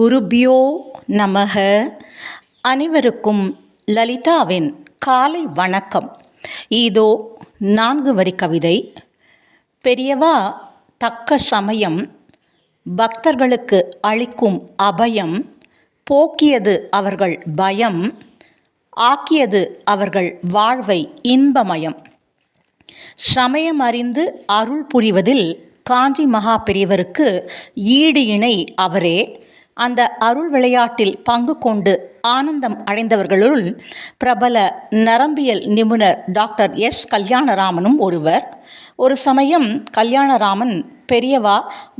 குருபியோ நமக. அனைவருக்கும் லலிதாவின் காலை வணக்கம். இதோ நான்கு வரி கவிதை. பெரியவா தக்க சமயம். பக்தர்களுக்கு அளிக்கும் அபயம். போக்கியது அவர்கள் பயம். ஆக்கியது அவர்கள் வாழ்வை இன்பமயம். சமயம் அறிந்து அருள் புரிவதில் காஞ்சி மகா பெரியவருக்கு ஈடு இணை அவரே. அந்த அருள் விளையாட்டில் பங்கு கொண்டு ஆனந்தம் அடைந்தவர்களுள் பிரபல நரம்பியல் நிபுணர் டாக்டர் எஸ். கல்யாணராமனும் ஒருவர். ஒரு சமயம் கல்யாணராமன் பெரியவா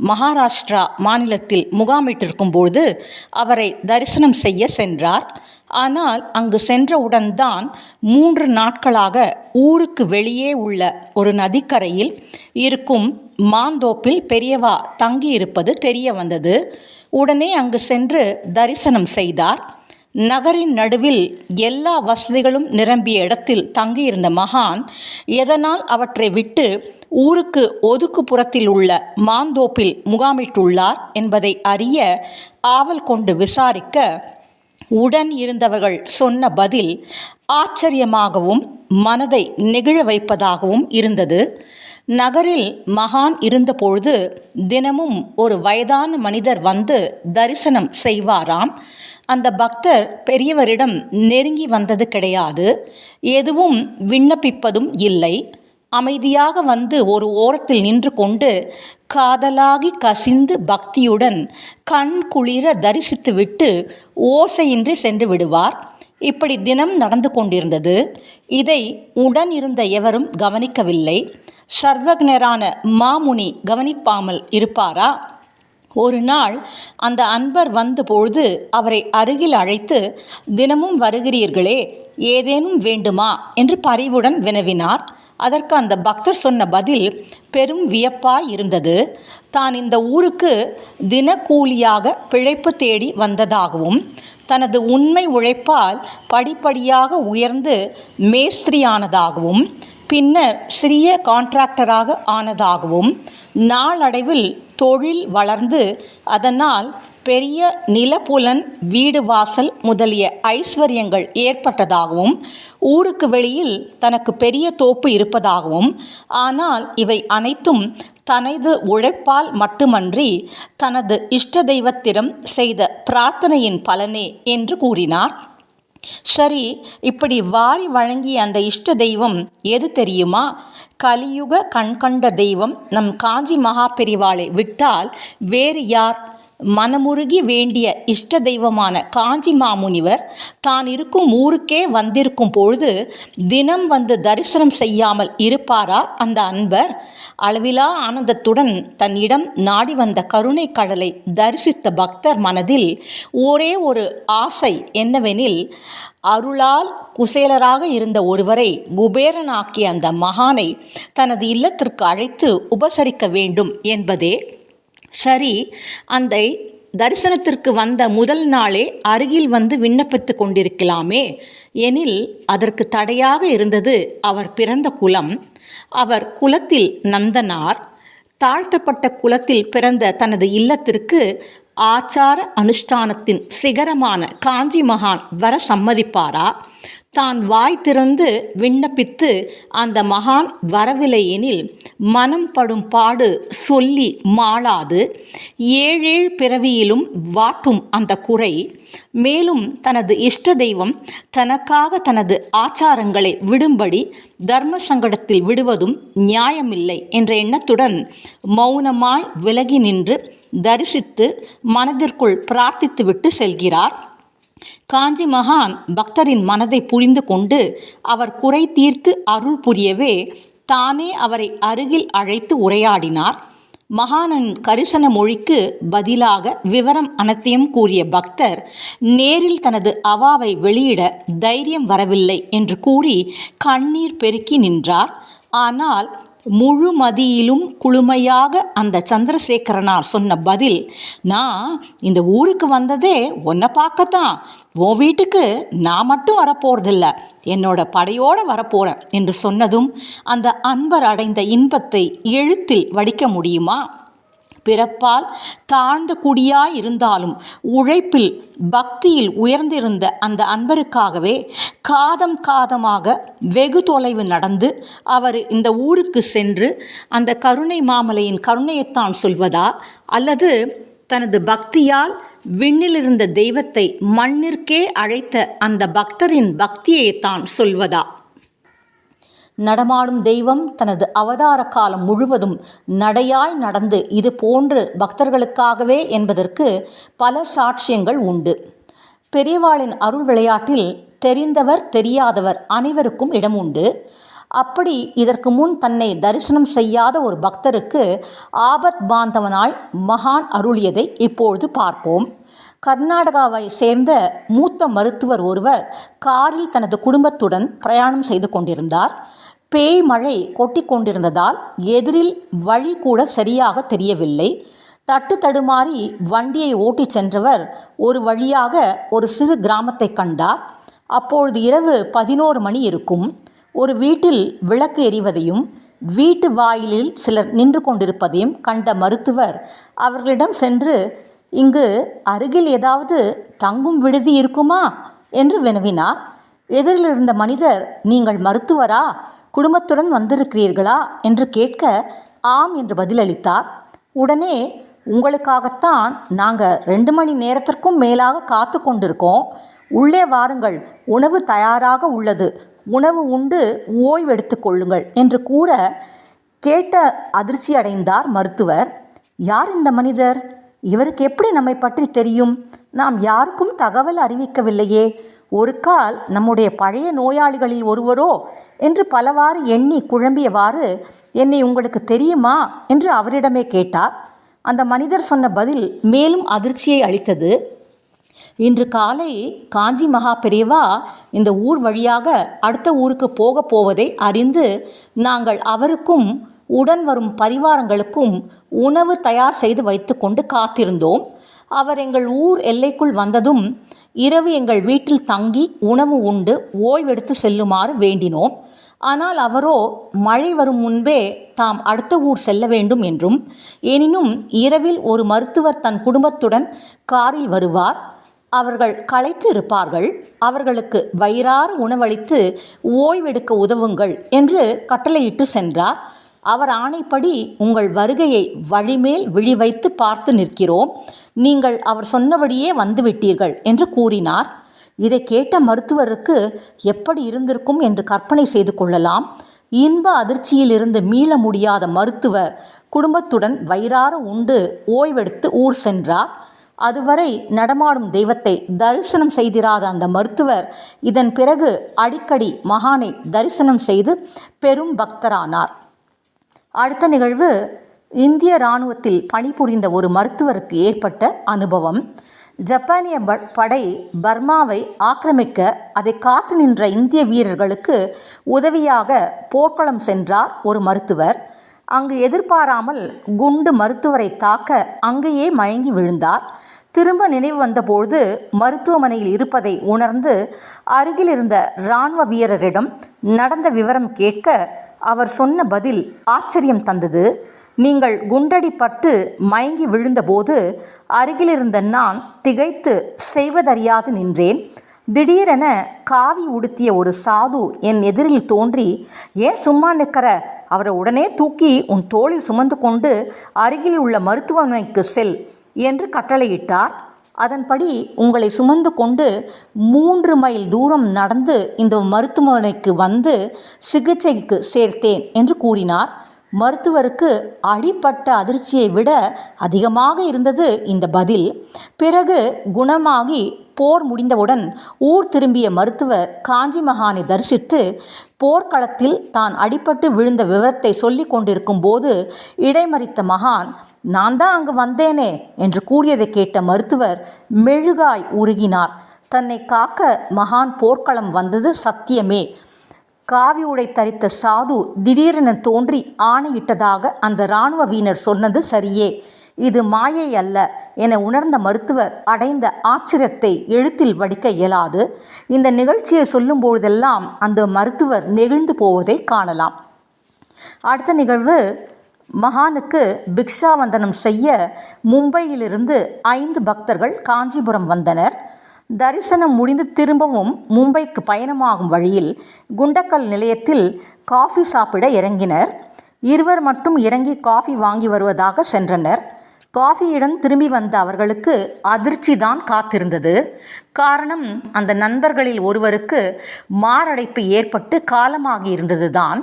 மகாராஷ்டிரா மாநிலத்தில் முகாமிட்டிருக்கும் பொழுது அவரை தரிசனம் செய்ய சென்றார். ஆனால் அங்கு சென்றவுடன் தான் மூன்று நாட்களாக ஊருக்கு வெளியே உள்ள ஒரு நதிக்கரையில் இருக்கும் மாந்தோப்பில் பெரியவா தங்கியிருப்பது தெரிய வந்தது. உடனே அங்கு சென்று தரிசனம் செய்தார். நகரின் நடுவில் எல்லா வசதிகளும் நிரம்பிய இடத்தில் தங்கியிருந்த மகான் எதனால் அவற்றை விட்டு ஊருக்கு ஒதுக்குப்புறத்தில் உள்ள மாந்தோப்பில் முகாமிட்டுள்ளார் என்பதை அறிய ஆவல் கொண்டு விசாரிக்க உடன் இருந்தவர்கள் சொன்ன பதில் ஆச்சரியமாகவும் மனதை நெகிழ வைப்பதாகவும் இருந்தது. நகரில் மகான் இருந்தபொழுது தினமும் ஒரு வயதான மனிதர் வந்து தரிசனம் செய்வாராம். அந்த பக்தர் பெரியவரிடம் நெருங்கி வந்தது கிடையாது. எதுவும் விண்ணப்பிப்பதும் இல்லை. அமைதியாக வந்து ஒரு ஓரத்தில் நின்று கொண்டு காதலாகி கசிந்து பக்தியுடன் கண் குளிர தரிசித்துவிட்டு ஓசையின்றி சென்று விடுவார். இப்படி தினம் நடந்து கொண்டிருந்தது. இதை உடன் இருந்த எவரும் கவனிக்கவில்லை. சர்வக்னரான மாமுனி கவனிப்பாமல் இருப்பாரா? ஒரு நாள் அந்த அன்பர் வந்தபொழுது அவரை அருகில் அழைத்து தினமும் வருகிறீர்களே ஏதேனும் வேண்டுமா? என்று பரிவுடன் வினவினார். அதற்கு அந்த பக்தர் சொன்ன பதில் பெரும் வியப்பாய் இருந்தது. தான் இந்த ஊருக்கு தினக்கூலியாக பிழைப்பு தேடி வந்ததாகவும் தனது உண்மை உழைப்பால் படிப்படியாக உயர்ந்து மேஸ்திரியானதாகவும் பின்னர் சிறிய கான்ட்ராக்டராக ஆனதாகவும் நாளடைவில் தொழில் வளர்ந்து அதனால் பெரிய நிலப்புலன் வீடு வாசல் முதலிய ஐஸ்வர்யங்கள் ஏற்பட்டதாகவும் ஊருக்கு வெளியில் தனக்கு பெரிய தோப்பு இருப்பதாகவும் ஆனால் இவை அனைத்தும் தனது உழைப்பால் மட்டுமன்றி தனது இஷ்ட தெய்வத்திடம் செய்த பிரார்த்தனையின் பலனே என்று கூறினார். சரி இப்படி வாரி வழங்கிய அந்த இஷ்ட தெய்வம் எது தெரியுமா? கலியுக கண்கண்ட தெய்வம் நம் காஞ்சி மகா பெரிவாளை விட்டால் வேறு யார்? மனமுருகி வேண்டிய இஷ்ட தெய்வமான காஞ்சி மாமுனிவர் தான் இருக்கும் ஊருக்கே வந்திருக்கும் பொழுது தினம் வந்து தரிசனம் செய்யாமல் இருப்பாரா அந்த அன்பர்? அளவிலா ஆனந்தத்துடன் தன்னிடம் நாடி வந்த கருணை கடலை தரிசித்த பக்தர் மனதில் ஒரே ஒரு ஆசை என்னவெனில் அருளால் குசேலராக இருந்த ஒருவரை குபேரனாக்கிய அந்த மகானை தனது இல்லத்திற்கு அழைத்து உபசரிக்க வேண்டும் என்பதே. சரி அந்த தரிசனத்திற்கு வந்த முதல் நாளே அருகில் வந்து விண்ணப்பித்து கொண்டிருக்கலாமே. எனில் அதற்கு தடையாக இருந்தது அவர் பிறந்த குலம். அவர் குலத்தில் நந்தனார் தாழ்த்தப்பட்ட குலத்தில் பிறந்த தனது இல்லத்திற்கு ஆச்சார அனுஷ்டானத்தின் சிகரமான காஞ்சி மகான் வர சம்மதிப்பாரா? தான் வாய் திறந்து விண்ணப்பித்து அந்த மகான் வரவில்லை எனில் மனம் படும் பாடு சொல்லி மாளாது. ஏழேழ் பிறவியிலும் வாட்டும் அந்த குறை. மேலும் தனது இஷ்ட தெய்வம் தனக்காக தனது ஆச்சாரங்களை விடும்படி தர்ம சங்கடத்தில் விடுவதும் நியாயமில்லை என்ற எண்ணத்துடன் மௌனமாய் விலகி நின்று தரிசித்து மனதிற்குள் பிரார்த்தித்துவிட்டு செல்கிறார். காஞ்சி மகான் பக்தரின் மனதை புரிந்து கொண்டு அவர் குறை தீர்த்து அருள் புரியவே தானே அவரை அருகில் அழைத்து உரையாடினார். மகானன் கரிசன மொழிக்கு பதிலாக விவரம் அனைத்தையும் கூறிய பக்தர் நேரில் தனது அவாவை வெளியிட தைரியம் வரவில்லை என்று கூறி கண்ணீர் பெருக்கி நின்றார். ஆனால் முழுமதியிலும் குளுமையாக அந்த சந்திரசேகரனார் சொன்ன பதில் நான் இந்த ஊருக்கு வந்ததே உன்னை பார்க்கத்தான். உன் வீட்டுக்கு நான் மட்டும் வரப்போறதில்ல. என்னோட படையோடு வரப்போகிறேன் என்று சொன்னதும் அந்த அன்பர் அடைந்த இன்பத்தை எழுத்தில் வடிக்க முடியுமா? பிறப்பால் தாழ்ந்த குடியாய் இருந்தாலும் உழைப்பில் பக்தியில் உயர்ந்திருந்த அந்த அன்பருக்காகவே காதம் காதமாக வெகு தொலைவு நடந்து அவர் இந்த ஊருக்கு சென்று அந்த கருணை மாமலையின் கருணையைத்தான் சொல்வதா? அல்லது தனது பக்தியால் விண்ணிலிருந்த தெய்வத்தை மண்ணிற்கே அழைத்த அந்த பக்தரின் பக்தியைத்தான் சொல்வதா? நடமாடும் தெய்வம் தனது அவதார காலம் முழுவதும் நடையாய் நடந்து இது போன்று பக்தர்களுக்காகவே என்பதற்கு பல சாட்சியங்கள் உண்டு. பெரியவாளின் அருள் விளையாட்டில் தெரிந்தவர் தெரியாதவர் அனைவருக்கும் இடம் உண்டு. அப்படி இதற்கு முன் தன்னை தரிசனம் செய்யாத ஒரு பக்தருக்கு ஆபத் பாந்தவனாய் மகான் அருளியதை இப்பொழுது பார்ப்போம். கர்நாடகாவை சேர்ந்த மூத்த மருத்துவர் ஒருவர் காரில் தனது குடும்பத்துடன் பிரயாணம் செய்து கொண்டிருந்தார். பேய் மழை கொட்டி கொண்டிருந்ததால் எதிரில் வழி கூட சரியாக தெரியவில்லை. தட்டு தடுமாறி வண்டியை ஓட்டிச் சென்றவர் ஒரு வழியாக ஒரு சிறு கிராமத்தை கண்டார். அப்பொழுது இரவு பதினோரு மணி இருக்கும். ஒரு வீட்டில் விளக்கு எரிவதையும் வீட்டு வாயிலில் சிலர் நின்று கொண்டிருப்பதையும் கண்ட மருத்துவர் அவர்களிடம் சென்று இங்கு அருகில் ஏதாவது தங்கும் விடுதி இருக்குமா? என்று வினவினார். எதிரில் இருந்த மனிதர் நீங்கள் மருத்துவரா? குடும்பத்துடன் வந்திருக்கிறீர்களா என்று கேட்க ஆம் என்று பதிலளித்தார். உடனே உங்களுக்காகத்தான் நாங்கள் ரெண்டு மணி நேரத்திற்கும் மேலாக காத்து கொண்டிருக்கோம். உள்ளே வாருங்கள். உணவு தயாராக உள்ளது. உணவு உண்டு. ஓய்வெடுத்து கொள்ளுங்கள் என்று கூற கேட்ட அதிர்ச்சி அடைந்தார் மருத்துவர். யார் இந்த மனிதர்? இவருக்கு எப்படி நம்மை பற்றி தெரியும்? நாம் யாருக்கும் தகவல் அறிவிக்கவில்லையே. ஒரு கால் நம்முடைய பழைய நோயாளிகளில் ஒருவரோ என்று பலவாறு எண்ணி குழம்பியவாறு என்னை உங்களுக்கு தெரியுமா? என்று அவரிடமே கேட்டார். அந்த மனிதர் சொன்ன பதில் மேலும் அதிர்ச்சியை அளித்தது. இன்று காலை காஞ்சி மகா பெரியவா இந்த ஊர் வழியாக அடுத்த ஊருக்கு போக போவதை அறிந்து நாங்கள் அவருக்கும் உடன் வரும் பரிவாரங்களுக்கும் உணவு தயார் செய்து வைத்துக்கொண்டு காத்திருந்தோம். அவர் எங்கள் ஊர் எல்லைக்குள் வந்ததும் இரவு எங்கள் வீட்டில் தங்கி உணவு உண்டு ஓய்வெடுத்து செல்லுமாறு வேண்டினோம். ஆனால் அவரோ மழை வரும் முன்பே தாம் அடுத்த ஊர் செல்ல வேண்டும் என்றும் எனினும் இரவில் ஒரு மருத்துவர் தன் குடும்பத்துடன் காரில் வருவார். அவர்கள் களைத்து இருப்பார்கள். அவர்களுக்கு வயிறார் உணவளித்து ஓய்வெடுக்க உதவுங்கள் என்று கட்டளையிட்டு சென்றார். அவர் ஆணைப்படி உங்கள் வருகையை வழிமேல் விழி வைத்து பார்த்து நிற்கிறோம். நீங்கள் அவர் சொன்னபடியே வந்துவிட்டீர்கள் என்று கூறினார். இதை கேட்ட மருத்துவருக்கு எப்படி இருந்திருக்கும் என்று கற்பனை செய்து கொள்ளலாம். இன்ப அதிர்ச்சியிலிருந்து மீள முடியாத மருத்துவர் குடும்பத்துடன் வயிறார உண்டு ஓய்வெடுத்து ஊர் சென்றார். அதுவரை நடமாடும் தெய்வத்தை தரிசனம் செய்திராத அந்த மருத்துவர் இதன் பிறகு அடிக்கடி மகானை தரிசனம் செய்து பெரும் பக்தரானார். அடுத்த நிகழ்வு இந்திய இராணுவத்தில் பணிபுரிந்த ஒரு மருத்துவருக்கு ஏற்பட்ட அனுபவம். ஜப்பானிய படை பர்மாவை ஆக்கிரமிக்க அதை காத்து நின்ற இந்திய வீரர்களுக்கு உதவியாக போர்க்களம் சென்றார் ஒரு மருத்துவர். அங்கு எதிர்பாராமல் குண்டு மருத்துவரை தாக்க அங்கேயே மயங்கி விழுந்தார். திரும்ப நினைவு வந்தபோது மருத்துவமனையில் இருப்பதை உணர்ந்து அருகில் இருந்த இராணுவ வீரரிடம் நடந்த விவரம் கேட்க அவர் சொன்ன பதில் ஆச்சரியம் தந்தது. நீங்கள் குண்டடிப்பட்டு மயங்கி விழுந்தபோது அருகிலிருந்த நான் திகைத்து செய்வதறியாது நின்றேன். திடீரென காவி உடுத்திய ஒரு சாது என் எதிரில் தோன்றி ஏன் சும்மா நிற்கிற? அவரை உடனே தூக்கி உன் தோளில் சுமந்து கொண்டு அருகில் உள்ள மருத்துவமனைக்கு செல் என்று கட்டளையிட்டார். அதன்படி உங்களை சுமந்து கொண்டு மூன்று மைல் தூரம் நடந்து இந்த மருத்துவமனைக்கு வந்து சிகிச்சைக்கு சேர்த்தேன் என்று கூறினார். மருத்துவருக்கு அடிப்பட்ட அதிர்ச்சியை விட அதிகமாக இருந்தது இந்த பதில். பிறகு குணமாகி போர் முடிந்தவுடன் ஊர் திரும்பிய மருத்துவர் காஞ்சி மகானை தரிசித்து போர்க்களத்தில் தான் அடிபட்டு விழுந்த விவரத்தை சொல்லிக் கொண்டிருக்கும் போது இடைமறித்த மகான் நான் தான் அங்கு வந்தேனே என்று கூறியதை கேட்ட மருத்துவர் மெழுகாய் உருகினார். தன்னை காக்க மகான் போர்க்களம் வந்தது சத்தியமே. காவி உடை தரித்த சாது திடீரென தோன்றி ஆணையிட்டதாக அந்த இராணுவ வீரர் சொன்னது சரியே. இது மாயை அல்ல என உணர்ந்த மருத்துவர் அடைந்த ஆச்சரியத்தை எழுத்தில் வடிக்க இயலாது. இந்த நிகழ்ச்சியை சொல்லும்பொழுதெல்லாம் அந்த மருத்துவர் நெகிழ்ந்து போவதை காணலாம். அடுத்த நிகழ்வு மகானுக்கு பிக்ஷாவந்தனம் செய்ய மும்பையிலிருந்து ஐந்து பக்தர்கள் காஞ்சிபுரம் வந்தனர். தரிசனம் முடிந்து திரும்பவும் மும்பைக்கு பயணமாகும் வழியில் குண்டக்கல் நிலையத்தில் காஃபி சாப்பிட இறங்கினர். இருவர் மட்டும் இறங்கி காஃபி வாங்கி வருவதாக சென்றனர். காஃபியுடன் திரும்பி வந்த அவர்களுக்கு அதிர்ச்சி தான் காத்திருந்தது. காரணம் அந்த நண்பர்களில் ஒருவருக்கு மாரடைப்பு ஏற்பட்டு காலமாகி இருந்ததுதான்.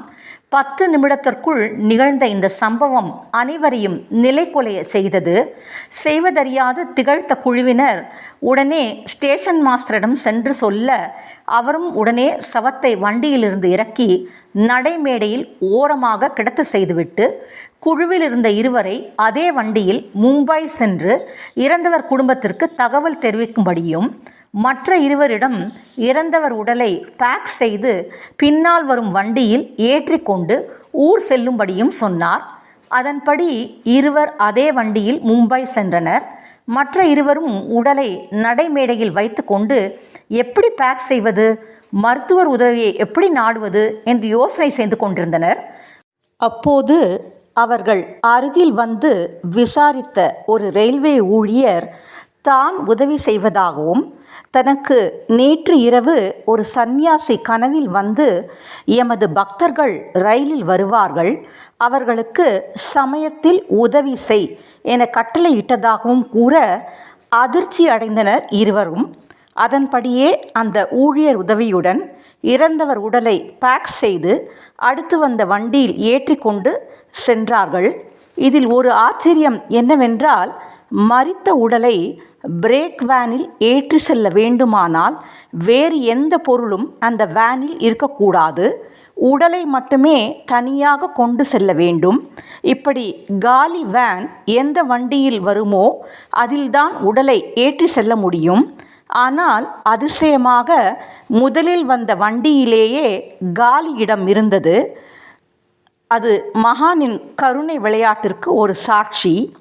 பத்து நிமிடத்திற்குள் நிகழ்ந்த இந்த சம்பவம் அனைவரையும் நிலைக்குலைய செய்தது. செய்வதறியாது திகழ்த்த குழுவினர் உடனே ஸ்டேஷன் மாஸ்டரிடம் சென்று சொல்ல அவரும் உடனே சவத்தை வண்டியிலிருந்து இறக்கி நடைமேடையில் ஓரமாக கிடத்து செய்துவிட்டு குழுவில் இருந்த இருவரை அதே வண்டியில் மும்பை சென்று இறந்தவர் குடும்பத்திற்கு தகவல் தெரிவிக்கும்படியும் மற்ற இருவரிடம் இறந்தவர் உடலை பேக் செய்து பின்னால் வரும் வண்டியில் ஏற்றிக்கொண்டு ஊர் செல்லும்படியும் சொன்னார். அதன்படி இருவர் அதே வண்டியில் மும்பை சென்றனர். மற்ற இருவரும் உடலை நடைமேடையில் வைத்துக்கொண்டு எப்படி பேக் செய்வது? மருத்துவர் உதவியை எப்படி நாடுவது? என்று யோசனை செய்து கொண்டிருந்தனர். அப்போது அவர்கள் அருகில் வந்து விசாரித்த ஒரு ரயில்வே ஊழியர் தான் உதவி செய்வதாகவும் தனக்கு நேற்று இரவு ஒரு சந்நியாசி கனவில் வந்து எமது பக்தர்கள் ரயிலில் வருவார்கள் அவர்களுக்கு சமயத்தில் உதவி செய் என கட்டளையிட்டதாகவும் கூற அதிர்ச்சி அடைந்தனர் இருவரும். அதன்படியே அந்த ஊழியர் உதவியுடன் இறந்தவர் உடலை பேக் செய்து அடுத்து வந்த வண்டியில் ஏற்றிக்கொண்டு சென்றார்கள். இதில் ஒரு ஆச்சரியம் என்னவென்றால் மறித்த உடலை பிரேக் வேனில் ஏற்றி செல்ல வேண்டுமானால் வேறு எந்த பொருளும் அந்த வேனில் இருக்கக்கூடாது. உடலை மட்டுமே தனியாக கொண்டு செல்ல வேண்டும். இப்படி காலி வேன் எந்த வண்டியில் வருமோ அதில்தான் உடலை ஏற்றி செல்ல முடியும். ஆனால் அதிசயமாக முதலில் வந்த வண்டியிலேயே காலி இடம் இருந்தது. அது மகானின் கருணை விளையாட்டிற்கு ஒரு சாட்சி.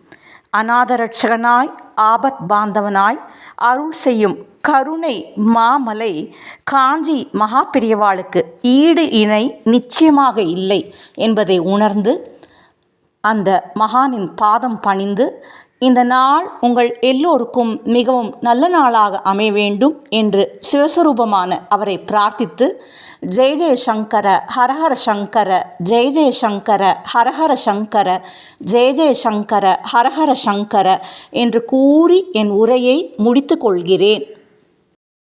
அநாதரட்சகனாய் ஆபத் பாந்தவனாய் அருள் செய்யும் கருணை மாமலை காஞ்சி மகா பெரியவாளுக்கு ஈடு இணை நிச்சயமாக இல்லை என்பதை உணர்ந்து அந்த மகானின் பாதம் பணிந்து இந்த நாள் உங்கள் எல்லோருக்கும் மிகவும் நல்ல நாளாக அமைய வேண்டும் என்று சிவஸ்வரூபமான அவரை பிரார்த்தித்து ஜெய ஜெய சங்கர ஹரஹர சங்கர ஜெய ஜெய சங்கர ஹரஹர சங்கர ஜெய ஜெய சங்கர ஹரஹர சங்கர என்று கூறி என் உரையை முடித்து கொள்கிறேன்.